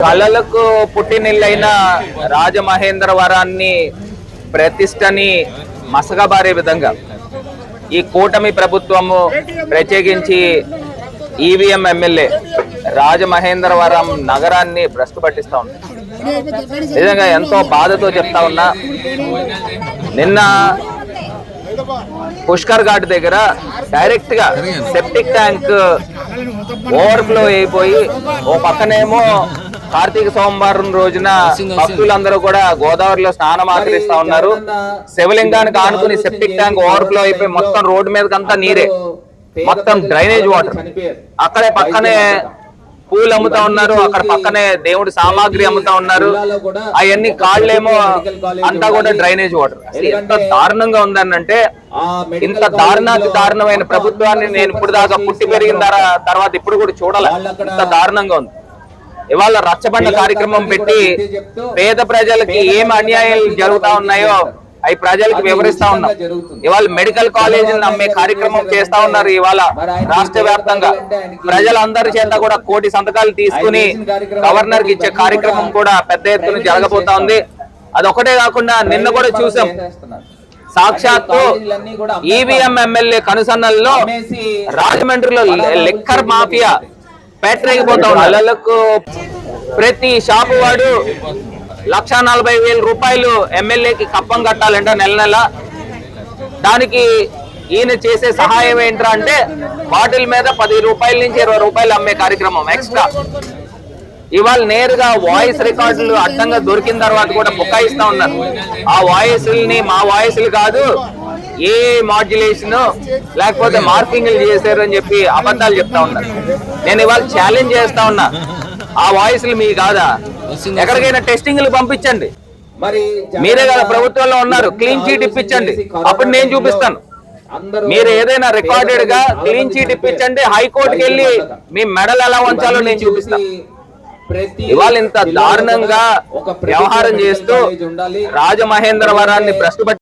కళలకు పుట్టినిల్లైన రాజమహేంద్రవరాన్ని ప్రతిష్టని మసగబారే విధంగా ఈ కూటమి ప్రభుత్వము ప్రత్యేకించి ఈవీఎం ఎమ్మెల్యే రాజమహేంద్రవరం నగరాన్ని భ్రష్టుపట్టిస్తా ఉంది నిజంగా ఎంతో బాధతో చెప్తా ఉన్నా. నిన్న పుష్కర్ ఘాట్ దగ్గర డైరెక్ట్గా సెప్టిక్ ట్యాంక్ ఓవర్ఫ్లో అయిపోయి ఓ పక్కనేమో కార్తీక సోమవారం రోజున భక్తులందరూ కూడా గోదావరిలో స్నానం ఆచరిస్తా ఉన్నారు. శివలింగానికి ఆనుకుని సెప్టిక్ ట్యాంక్ ఓవర్ఫ్లో అయిపోయి మొత్తం రోడ్డు మీదకంతా నీరే. మొత్తం డ్రైనేజ్ వాటర్. అక్కడే పక్కనే పూలు అమ్ముతా ఉన్నారు. అక్కడ పక్కనే దేవుడి సామాగ్రి అమ్ముతా ఉన్నారు. అవన్నీ కాళ్ళేమో అంతా కూడా డ్రైనేజ్ వాటర్. ఎంత దారుణంగా ఉందనంటే ఇంత దారుణాతి దారుణమైన ప్రభుత్వాన్ని నేను ఇప్పుడు దాకా పుట్టి పెరిగిన తర- తర్వాత ఇప్పుడు కూడా చూడాలి? ఇంత దారుణంగా ఉంది. ఇవాళ రచ్చబండ కార్యక్రమం పెట్టి పేద ప్రజలకి ఏం అన్యాయాలు జరుగుతా ఉన్నాయో అవి ప్రజలకు వివరిస్తా ఉన్నాం. ఇవాళ మెడికల్ కాలేజీని నమ్మే కార్యక్రమం చేస్తా ఉన్నారు ఇవాళ రాష్ట్ర వ్యాప్తంగా. ప్రజలందరి చేత కూడా కోటి సంతకాలు తీసుకుని గవర్నర్కి ఇచ్చే కార్యక్రమం కూడా పెద్ద ఎత్తున జరగబోతా ఉంది. అదొకటే కాకుండా నిన్న కూడా చూసాం. సాక్షాత్తు ఈవీఎం ఎమ్మెల్యే కనుసన్నల్లో రాజమండ్రిలో లిక్కర్ మాఫియా పేటరేగిపోతా అలలకు ప్రతి షాపు వాడు లక్ష నలభై వేల రూపాయలు ఎమ్మెల్యేకి కప్పం కట్టాలంట నెల నెల. దానికి ఈయన చేసే సహాయం ఏంట్రా అంటే బాటిల్ మీద పది రూపాయల నుంచి ఇరవై రూపాయలు అమ్మే కార్యక్రమం ఎక్స్ట్రా ఇవాళ నేరుగా వాయిస్ రికార్డులు అడ్డంగా దొరికిన తర్వాత కూడా బుక్కాయిస్తా ఉన్నారు. ఆ వాయిస్ని మా వాయిస్లు కాదు ఏ మాడ్యులేషన్ లేకపోతే మార్కింగ్లు చేశారు అని చెప్పి అబద్ధాలు చెప్తా ఉన్నారు నేను ఇవాళ ఛాలెంజ్ చేస్తా ఉన్నా. ఆ వాయిస్లు మీ కాదా? ఎక్కడికైనా టెస్టింగ్లు పంపించండి. మరి మీరే కదా ప్రభుత్వంలో ఉన్నారు. క్లీన్ చీట్ ఇప్పించండి. అప్పుడు నేను చూపిస్తాను. మీరు ఏదైనా రికార్డెడ్గా క్లీన్ చీట్ ఇప్పించండి. హైకోర్టుకి వెళ్ళి మీ మెడల్ ఎలా ఉంచాలో నేను చూపిస్తాను ఇవాళ ఇంత దారుణంగా వ్యవహారం చేస్తూ రాజమహేంద్రవరాన్ని భ్రష్టు